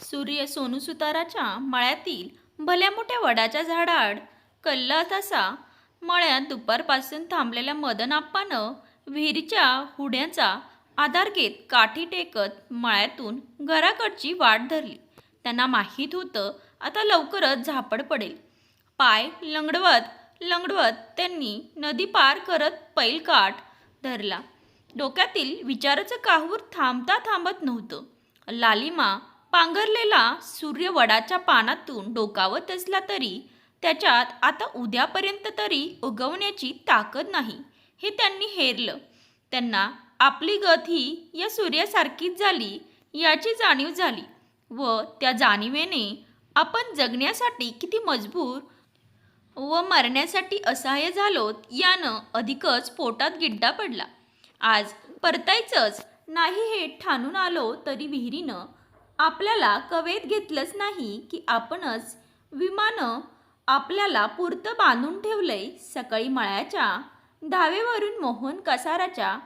सूर्य सोनूसुताराच्या मळ्यातील भल्या मोठ्या वडाच्या झाडाड कल्ला तसा मळ्यात दुपारपासून थांबलेल्या मदनआप्पानं विहिरीच्या हुड्याचा आधार घेत काठी टेकत मळ्यातून घराकडची वाट धरली. त्यांना माहीत होतं आता लवकरच झापड पडेल. पाय लंगडवत लंगडवत त्यांनी नदी पार करत पैल काठ धरला. डोक्यातील विचाराचं काहूर थांबता थांबत नव्हतं. लालिमा पांघरलेला सूर्य वडाच्या पानातून डोकावत असला तरी त्याच्यात आता उद्यापर्यंत तरी उगवण्याची ताकद नाही हे त्यांनी हेरलं. त्यांना आपली गत ही या सूर्यासारखीच झाली याची जाणीव झाली व त्या जाणीवेने आपण जगण्यासाठी किती मजबूर व मरण्यासाठी असहाय्य झालोत यानं अधिकच पोटात गिड्डा पडला. आज परतायचंच नाही हे ठाणून आलो तरी विहिरीनं आपल्याला कवेत घेतलंच नाही की आपणच विमानं आपल्याला पुरतं बांधून ठेवलंय सकाळी मळ्याच्या धावेवरून मोहन कसाराच्या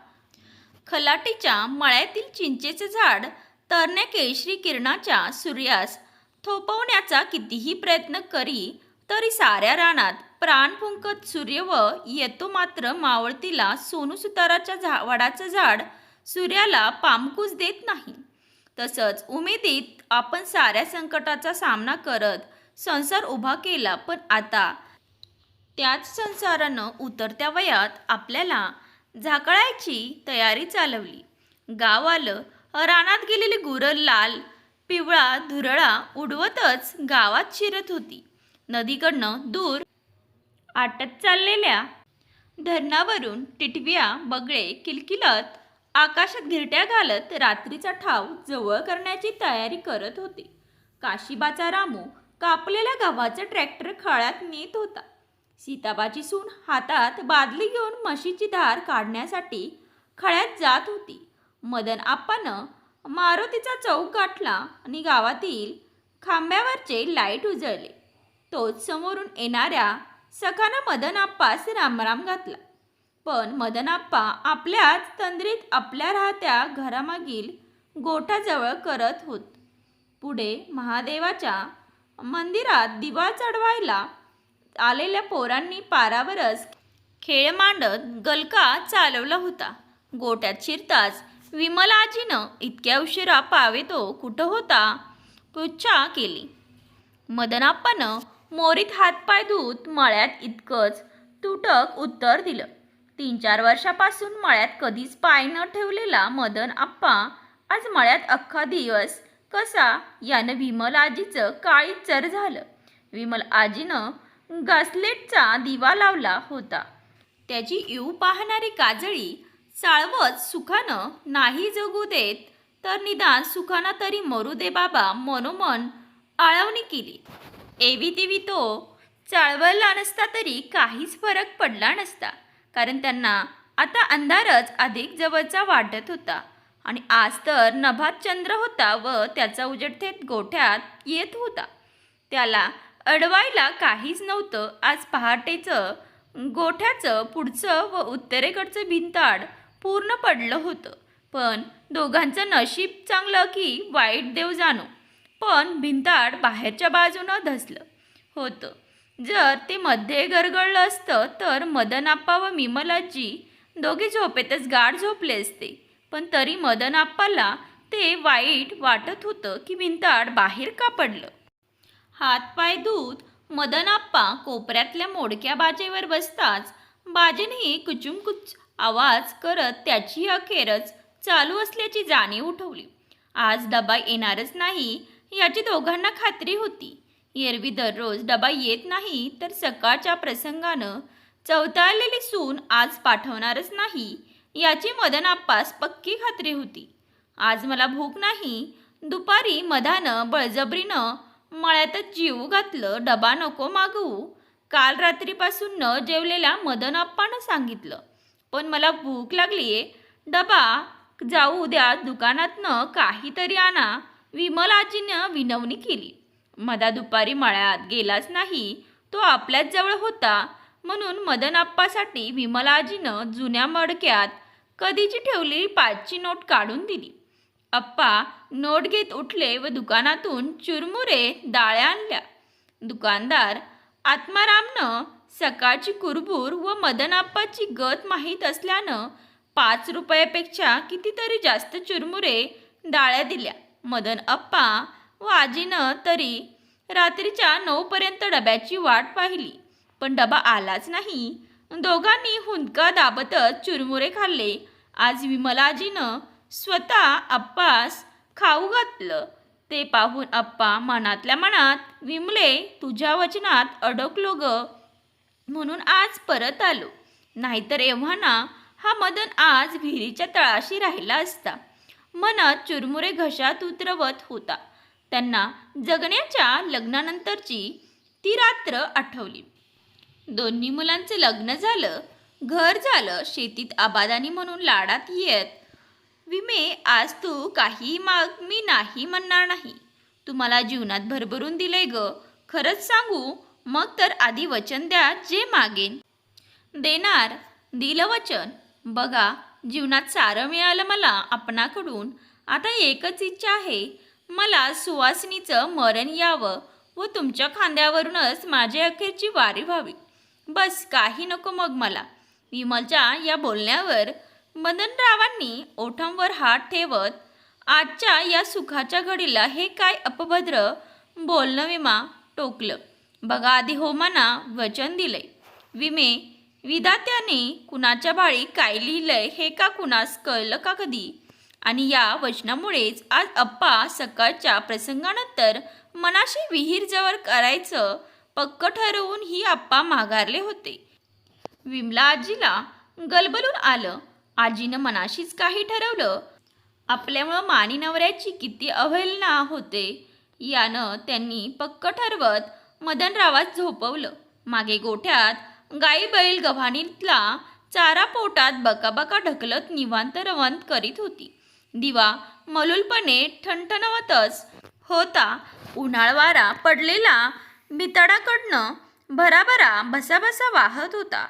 खलाटीच्या मळ्यातील चिंचेचं झाड तरण्या केशरी किरणाच्या सूर्यास थोपवण्याचा कितीही प्रयत्न करी तरी साऱ्या रानात प्राण फुंकत सूर्य व येतो मात्र मावळतीला सोनू सुताराच्या झा वडाचं झाड सूर्याला पामकूस देत नाही. तसंच उमेदीत आपण साऱ्या संकटाचा सामना करत संसार उभा केला पण आता त्याच संसारानं उतरत्या वयात आपल्याला झाकळायची तयारी चालवली. गाव आलं रानात गेलेली गुरं लाल पिवळा धुरळा उडवतच गावात शिरत होती. नदीकडनं दूर आटत चाललेल्या धरणावरून टिटव्या बगळे किलकिलत आकाशात घिरट्या घालत रात्रीचा ठाव जवळ करण्याची तयारी करत होते. काशीबाचा रामू कापलेल्या गव्हाचा ट्रॅक्टर खळ्यात नेत होता. सीताबाची सून हातात बादली घेऊन म्हशीची धार काढण्यासाठी खळ्यात जात होती. मदन आप्पानं मारुतीचा चौक गाठला आणि गावातील खांब्यावरचे लाइट उजळले. तोच समोरून येणाऱ्या सखानं मदन आप्पास रामराम घातला. पण मदनाप्पा आपल्याच तंद्रीत आपल्या राहत्या घरामागील गोठाजवळ करत होत. पुढे महादेवाच्या मंदिरात दिवा चढवायला आलेल्या पोरांनी पारावरच खेळ मांडत गलका चालवला होता. गोट्यात शिरताच विमलाजीनं इतक्या उशिरा पावे तो कुठं होता पुच्छा केली. मदनाप्पानं मोरीत हातपाय धुत मळ्यात इतकंच तुटक उत्तर दिलं. तीन चार वर्षापासून मळ्यात कधीच पाय न ठेवलेला मदन आप्पा आज मळ्यात अख्खा दिवस. कसा? यानं विमल आजीचं काळी चर झालं. विमल आजीनं गासलेटचा दिवा लावला होता. त्याची येऊ पाहणारी काजळी चाळवत सुखानं नाही जगू देत तर निदान सुखानं तरी मरू दे बाबा मनोमन आळवणी केली. एवी तेवी तो चाळवला नसता तरी काहीच फरक पडला नसता. कारण त्यांना आता अंधारच अधिक जवळचा वाटत होता. आणि आज तर नभात चंद्र होता व त्याचा उजेड थेट गोठ्यात येत होता. त्याला अडवायला काहीच नव्हतं. आज पहाटेचं गोठ्याचं पुढचं व उत्तरेकडचं भिंताड पूर्ण पडलं होतं. पण दोघांचं नशीब चांगलं की वाईट देव जाणो. पण भिंताड बाहेरच्या बाजूनं धसलं होतं. जर ते मध्ये गरगळलं असतं तर मदनाप्पा व मिमलाजी दोघे झोपेतच गाढ झोपले असते. पण तरी मदनाप्पाला ते वाईट वाटत होतं की भिंताड बाहेर का पडलं. हातपाय धूत मदनाप्पा कोपऱ्यातल्या मोडक्या बाजेवर बसताच बाजेनेही कुचुमकुच आवाज करत त्याची अखेरच चालू असल्याची जाणीव उठवली. आज डबा येणारच नाही याची दोघांना खात्री होती. एरवी दररोज डबा येत नाही तर सकाळच्या प्रसंगानं चवताळलेली सून आज पाठवणारच नाही याची मदन आप्पास पक्की खात्री होती. आज मला भूक नाही. दुपारी मधानं बळजबरीनं मळ्यातच जीव घातलं डबा नको मागवू. काल रात्रीपासून न जेवलेल्या मदनआप्पानं सांगितलं पण मला भूक लागलीये. डबा जाऊ उद्या दुकानातनं काहीतरी आणा. विमलाजीनं विनवणी केली. मधा दुपारी मळ्यात गेलाच नाही. तो आपल्याच जवळ होता. म्हणून मदनआप्पासाठी विमलाजीनं जुन्या मडक्यात कधीची ठेवलेली पाचची नोट काढून दिली. अप्पा नोट घेत उठले व दुकानातून चुरमुरे डाळ्या आणल्या. दुकानदार आत्मारामनं सकाळची कुरबूर व मदनाप्पाची गत माहीत असल्यानं पाच रुपयापेक्षा कितीतरी जास्त चुरमुरे डाळ्या दिल्या. मदन अप्पा व आजीनं तरी रात्रीच्या नऊपर्यंत डब्याची वाट पाहिली. पण डबा आलाच नाही. दोघांनी हुंदका दाबतच चुरमुरे खाल्ले. आज विमलाजीनं स्वतः अप्पास खाऊ घातलं. ते पाहून अप्पा मनातल्या मनात विमले तुझ्या वचनात अडकलो ग. म्हणून आज परत आलो. नाहीतर एव्हाना हा मदन आज विहिरीच्या तळाशी राहिला असता. मनात चुरमुरे घशात उतरवत होता. त्यांना जगण्याच्या लग्नानंतरची ती रात्र आठवली. दोन्ही मुलांचं लग्न झालं घर झालं शेतीत आबादानी म्हणून लाडात येत. विमे आज तू काही माग मी नाही म्हणणार नाही. तुम्हाला जीवनात भरभरून दिलंय ग. खरंच सांगू मग तर आधी वचन द्या जे मागेन. देणार दिलं वचन. बघा जीवनात सारं मिळालं मला आपणाकडून. आता एकच इच्छा आहे मला सुवासिनीचं मरण यावं व तुमच्या खांद्यावरूनच माझी अखेरची वारी व्हावी. बस काही नको मग मला. विमलच्या या बोलण्यावर मदनरावांनी ओठांवर हात ठेवत आजच्या या सुखाच्या घडीला हे काय अपभद्र बोलणं विमा टोकलं. बघा आधी हो वचन दिलंय. विमे विदात्याने कुणाच्या बाळी काय लिहिलंय हे का कुणास कळलं का कधी? आणि या वचनामुळेच आज अप्पा सकाळच्या प्रसंगानंतर मनाशी विहीर जवळ करायचं पक्क ठरवून ही आप्पा माघारले होते. विमला आजीला गलबलून आलं. आजीनं मनाशीच काही ठरवलं. आपल्यामुळं मानी नवऱ्याची किती अवहेलना होते यानं त्यांनी पक्क ठरवत मदनरावात झोपवलं. मागे गोठ्यात गाई बैल गव्हाणीतला चारा पोटात बकाबका ढकलत निवांत रवंत करीत होती. दिवा मलूलपणे ठणठणवतच होता. उन्हाळवारा पडलेला भितडाकडनं भराभरा भसाभसा वाहत होता.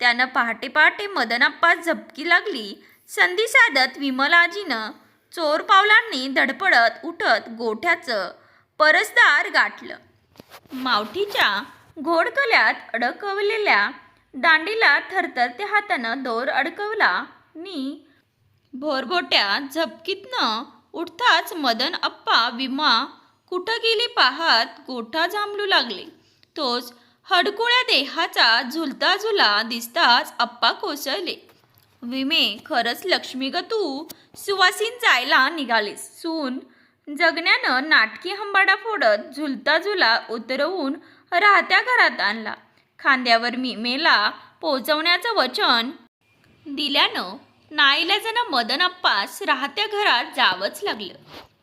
त्यानं पहाटे पहाटे मदनाप्पा झपकी लागली. संधी साधत विमलाजीनं चोर पावलांनी धडपडत उठत गोठ्याचं परसदार गाठलं. मावठीच्या घोडकल्यात अडकवलेल्या दांडीला थरथरत्या हातानं दोर अडकवला. नी भोरबोट्या झपकीतनं उठताच मदन अप्पा विमा कुठं गेली पाहात गोठा जांभलू लागले. तोच हडकुळ्या देहाचा झुलता झुला दिसताच अप्पा कोसळले. विमे खरंच लक्ष्मी ग तू? सुवासीन जायला निघालीस. सून जगण्यानं नाटकी हंबाडा फोडत झुलता झुला उतरवून राहत्या घरात आणला. खांद्यावर मिमेला पोचवण्याचं वचन दिल्यानं नाईलाजानं मदन अप्पास राहत्या घरात जावंच लागलं.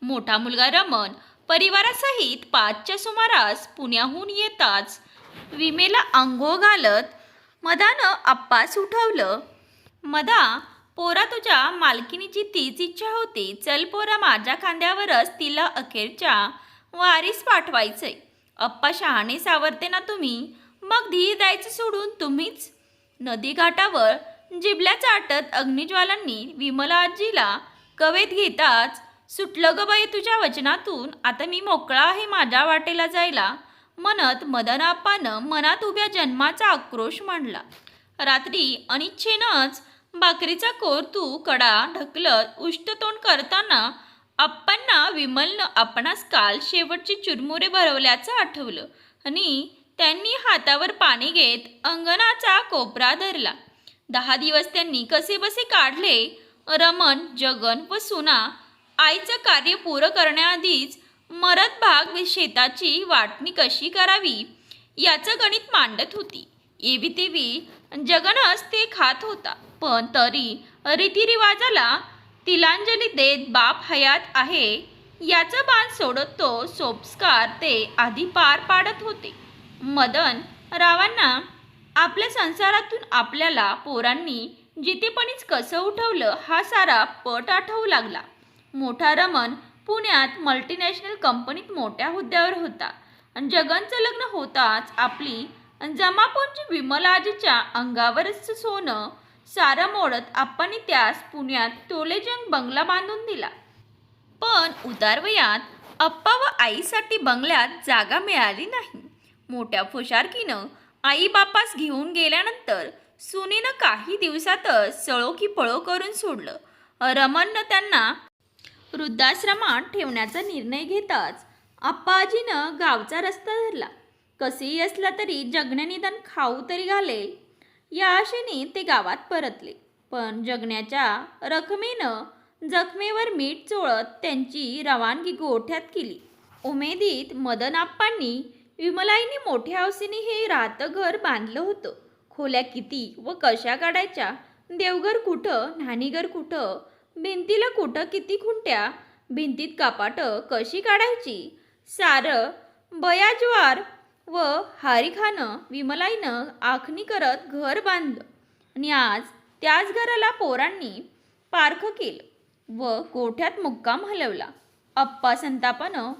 मोठा मुलगा रमण परिवारासहित पाचच्या सुमारास पुण्याहून येताच विमेला अंघोळ घालत मदानं अप्पास उठवलं. मदा पोरा तुझ्या मालकिनीची तीच इच्छा होती. चल पोरा माझ्या खांद्यावरच तिला अखेरच्या वारीस पाठवायचंय. अप्पा शहाणे सावरते ना तुम्ही? मग धीर द्यायचं सोडून तुम्हीच? नदी घाटावर जिबल्या चाटत अग्निज्वालांनी विमलाजीला कवेत घेताच सुटलं ग बाई तुझ्या वचनातून. आता मी मोकळा आहे माझ्या वाटेला जायला. म्हणत मदनाप्पानं मनात उभ्या जन्माचा आक्रोश मांडला. रात्री अनिच्छेनंच भाकरीचा कोर तू कडा ढकलत उष्टतोंड करताना आप्पांना विमलनं आपणास काल शेवटची चुरमुरे भरवल्याचं आठवलं आणि त्यांनी हातावर पाणी घेत अंगणाचा कोपरा धरला. दहा दिवस त्यांनी कसेबसे काढले? रमण जगन व सुना आईचं कार्य पुरं करण्याआधीच मरत भाग शेताची वाटणी कशी करावी याचं गणित मांडत होती. एवी तेवी जगनच ते खात होता. पण तरी रीतिरिवाजाला तिलांजली देत बाप हयात आहे याचं बाण सोडत तो सोपस्कार ते आधी पार पाडत होते. मदन रावांना आपल्या संसारातून आपल्याला पोरांनी जितेपणीच कसं उठवलं हा सारा पट आठवू लागला. मोठा रमण पुण्यात मल्टीनॅशनल कंपनीत मोठ्या हुद्द्यावर होता. आणि जगनचं लग्न होताच आपली जमापुंजी विमलाजीच्या अंगावरच सोनं सारं मोडत आप्पांनी त्यास पुण्यात टोलेजंग बंगला बांधून दिला. पण उतारवयात अप्पा व आईसाठी बंगल्यात जागा मिळाली नाही. मोठ्या फुशारकीनं आई बापास घेऊन गेल्यानंतर सुनीनं काही दिवसातच सळो की पळो करून सोडलं. रमणनं त्यांना वृद्धाश्रमात ठेवण्याचा निर्णय घेताच आप्पाजीनं गावचा रस्ता धरला. कसेही असला तरी जगण्या निदान खाऊ तरी घालेल या आशेने ते गावात परतले. पण जगण्याच्या रकमेनं जखमेवर मीठ चोळत त्यांची रवानगी गोठ्यात केली. उमेदीत मदन आप्पांनी विमलाईने मोठ्या हौसेने हे राहतं घर बांधलं होतं. खोल्या किती व कशा काढायच्या? देवघर कुठं? न्हाणीघर कुठं? भिंतीला कुठं किती खुंट्या? भिंतीत कपाटं कशी काढायची? सारं बयाज्वार व हारिखानं विमलाईनं आखणी करत घर बांधलं. आणि आज त्याच घराला पोरांनी पारखं केलं व गोठ्यात मुक्काम हलवला. अप्पा संतापानं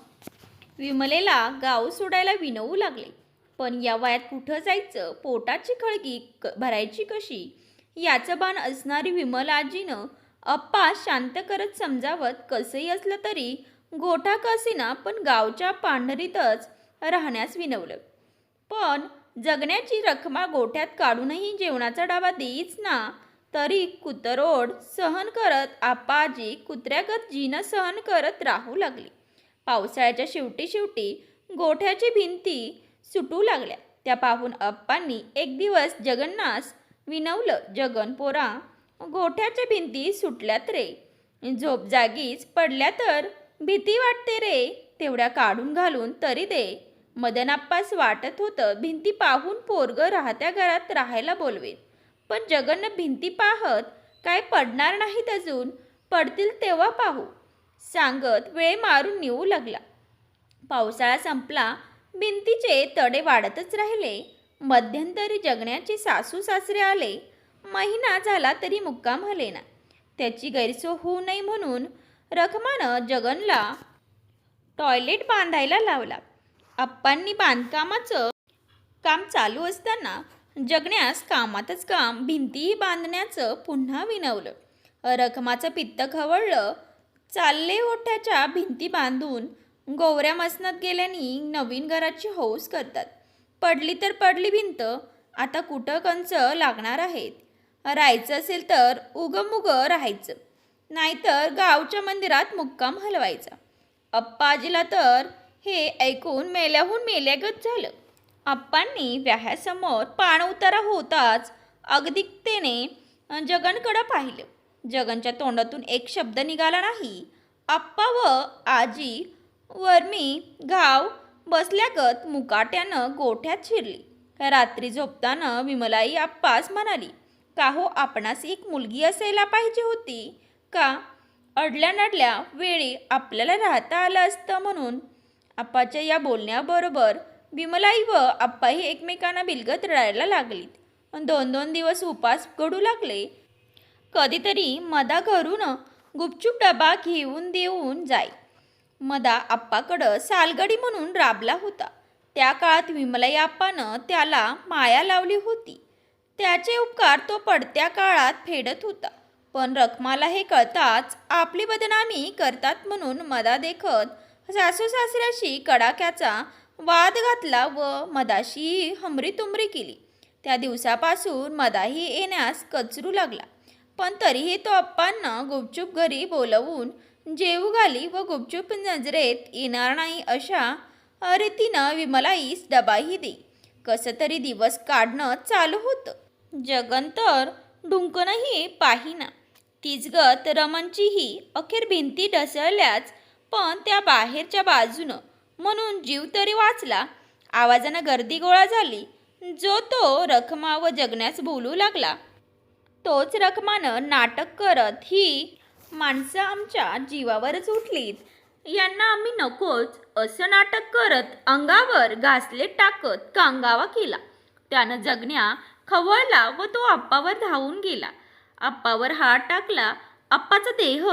विमलेला गाव सोडायला विनवू लागले. पण या वयात कुठं जायचं? पोटाची खळगी क भरायची कशी? याचं भान असणारी विमलाजीनं अप्पा शांत करत समजावत कसंही असलं तरी गोठा कसेना पण गावच्या पांढरीतच राहण्यास विनवलं. पण जगण्याची रखमा गोठ्यात काढूनही जेवणाचा डाबा देईच ना तरी कुतरोड सहन करत आपाजी कुत्र्यागत जीनं सहन करत राहू लागली. पावसाळ्याच्या शेवटी शेवटी गोठ्याची भिंती सुटू लागल्या. त्या पाहून अप्पांनी एक दिवस जगन्नास विनवलं जगन पोरा गोठ्याच्या भिंती सुटल्यात रे. झोप जागीच पडल्या तर भीती वाटते रे. तेवढ्या काढून घालून तरी दे मदनाप्पास वाटत होतं भिंती पाहून पोरग राहत्या घरात राहायला बोलवेन. पण जगन्न भिंती पाहत काय पडणार नाहीत अजून. पडतील तेव्हा पाहू. सांगत वेळ मारून नेऊ लागला. पावसाळा संपला भिंतीचे तडे वाढतच राहिले. मध्यंतरी जगण्याचे सासू सासरे आले. महिना झाला तरी मुक्काम हलेना. त्याची गैरसोय होऊ नये म्हणून रखमानं जगनला टॉयलेट बांधायला लावला. आप्पांनी बांधकामाचं काम चालू असताना जगण्यास कामातच काम भिंतीही बांधण्याचं पुन्हा विनवलं. रखमाचं पित्त खवळलं. चालले ओठ्याच्या भिंती बांधून गोवऱ्या मसनात गेल्यानी नवीन घराची हौस करतात. पडली तर पडली भिंत आता कुठं कंच लागणार आहेत? राहायचं असेल तर उगमुग राहायचं नाहीतर गावच्या मंदिरात मुक्काम हलवायचा. अप्पाजीला तर हे ऐकून मेल्याहून मेल्यागत झालं. आप्पांनी व्याह्यासमोर पाण उतारा होताच अगदिकतेने जगनकडं पाहिलं. जगनच्या तोंडातून एक शब्द निघाला नाही. आप्पा व आजी वर्मी गाव बसल्यागत मुकाट्यानं गोठ्यात शिरली. रात्री झोपताना विमलाई आप्पास म्हणाली का हो आपणास एक मुलगी असायला पाहिजे होती का? अडल्या नडल्या वेळी आपल्याला राहता आलं असतं म्हणून. आप्पाच्या या बोलण्याबरोबर विमलाई व आप्पाही एकमेकांना बिलगत रडायला लागलीत. दोन दोन दिवस उपास घडू लागले. कधीतरी मदा घरून गुपचूप डबा घेऊन देऊन जाई. मदा आप्पाकडं सालगडी म्हणून राबला होता. त्या काळात विमलाई आप्पानं त्याला माया लावली होती. त्याचे उपकार तो पडत्या काळात फेडत होता. पण रखमाला हे कळताच आपली बदनामी करतात म्हणून मदा देखत सासू सासऱ्याशी कडाक्याचा वाद घातला व मदाशी हमरी तुमरी केली. त्या दिवसापासून मदाही येण्यास कचरू लागला. पण तरीही तो अप्पांना गुपचूप घरी बोलवून जेवू घाली व गुपचूप नजरेत येणार नाही अशा रीतीनं विमलाईस डबाही दे. कसं तरी दिवस काढणं चालू होतं. जगन तर ढुंकणही पाहिना. तिचगत रमणचीही अखेर भिंती ढसळल्याच पण त्या बाहेरच्या बाजूनं म्हणून जीव तरी वाचला. आवाजानं गर्दी गोळा झाली. जो तो रखमा व जगण्यास बोलू लागला. तोच रखमानं नाटक करत ही माणसं आमच्या जीवावरच उठलीत. यांना आम्ही नकोच असं नाटक करत अंगावर घासले टाकत कांगावा केला. त्यानं जगण्या खवळला व तो आप्पावर धावून गेला. आप्पावर हात टाकला आप्पाचा देह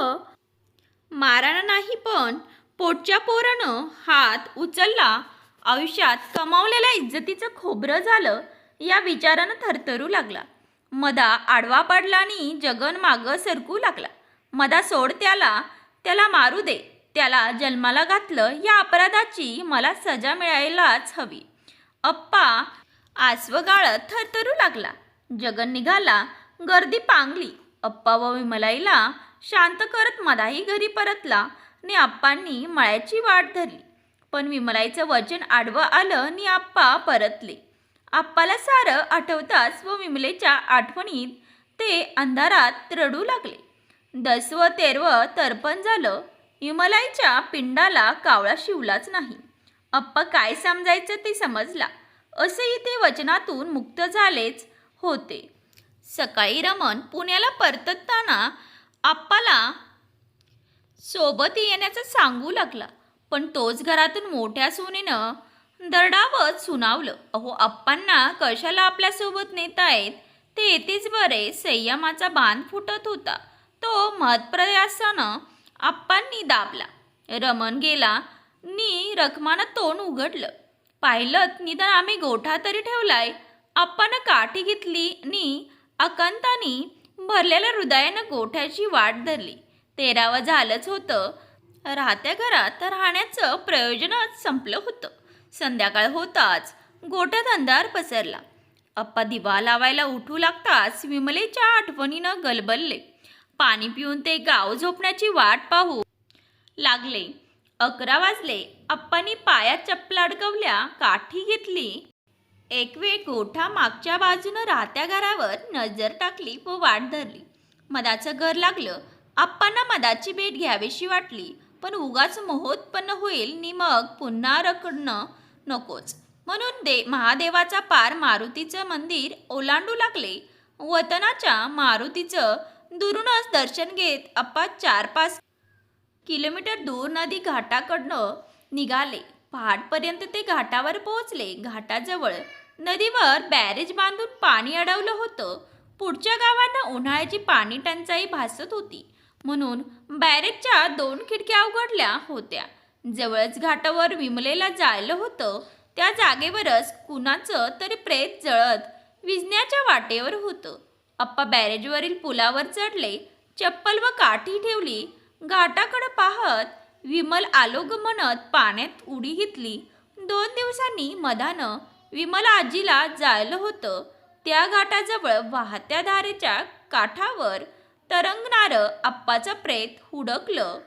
माराना नाही पण पोटच्या पोरानं हात उचलला. आयुष्यात कमावलेल्या इज्जतीचं खोबरं झालं या विचारानं थरथरू लागला. मदा आडवा पडला आणि जगन मागं सरकू लागला. मदा सोड त्याला त्याला मारू दे. त्याला जन्माला घातलं या अपराधाची मला सजा मिळायलाच हवी. अप्पा आसव गाळत थरथरू लागला. जगन निघाला गर्दी पांगली. अप्पा व विमलाईला शांत करत मदाही घरी परतला आणि आप्पांनी मळ्याची वाट धरली. पण विमलाईचं वचन आडवं आलं नि आप्पा परतले. आप्पाला सारं आठवताच व विमलेच्या आठवणीत ते अंधारात रडू लागले. दसवं तेरवं तर्पण झालं विमलाईच्या पिंडाला कावळा शिवलाच नाही. अप्पा काय समजायचं ते समजला. असेही ते वचनातून मुक्त झालेच होते. सकाळी रमण पुण्याला परतताना आप्पाला सोबत येण्याचं सांगू लागला पण तोच घरातून मोठ्या सुनेनं दरडावत सुनावलं. अहो आप्पांना कशाला आपल्यासोबत नेतायत? ते येतेच बरे संयमाचा बांध फुटत होता. तो महत्प्रयासानं आप्पांनी दाबला. रमण गेला. नी रखमानं तोंड उघडलं. पाहिलं निदान आम्ही गोठा तरी ठेवलाय. आप्पानं काठी घेतली. नी अकंतानी भरलेल्या हृदयानं गोठ्याची वाट धरली. तेरावं झालंच होतं. राहत्या घरात राहण्याचं प्रयोजनच संपलं होतं. संध्याकाळ होताच गोट्यात अंधार पसरला. अप्पा दिवा लावायला उठू लागताच विमलेच्या आठवणीनं गलबलले. पाणी पिऊन ते गाव झोपण्याची वाट पाहू लागले. अकरा वाजले. अप्पानी पायात चप्पल अडकवल्या काठी घेतली. एक वेळ गोठा मागच्या बाजूनं राहत्या घरावर नजर टाकली व वाट धरली. मदाचं घर लागलं. आप्पांना मदाची भेट घ्यावीशी वाटली. पण उगाच मोहोत्पन्न होईल नि मग पुन्हा रकडणं नकोच. म्हणून दे महादेवाचा पार मारुतीचं मंदिर ओलांडू लागले. वतनाच्या मारुतीचं दुरूनच दर्शन घेत अप्पा चार पाच किलोमीटर दूर नदी घाटाकडनं निघाले. पहाटपर्यंत ते घाटावर पोहोचले. घाटाजवळ नदीवर बॅरेज बांधून पाणी अडवलं होतं. पुढच्या गावांना उन्हाळ्याची पाणी टंचाई भासत होती. म्हणून बॅरेजच्या दोन खिडक्या उघडल्या होत्या. जवळच घाटावर विमलेला जायलं होतं. त्या जागेवरच कुणाचं तरी प्रेत जळत विजण्याच्या वाटेवर होतं. अप्पा बॅरेजवरील पुलावर चढले चप्पल व काठी ठेवली घाटाकडे पाहत विमल आलोग म्हणत पाण्यात उडी घेतली. दोन दिवसांनी मधानं विमल आजीला जायलं होतं. त्या घाटाजवळ वाहत्या धारेच्या काठावर तरंगणारं आप्पाचं प्रेत हुडकलं.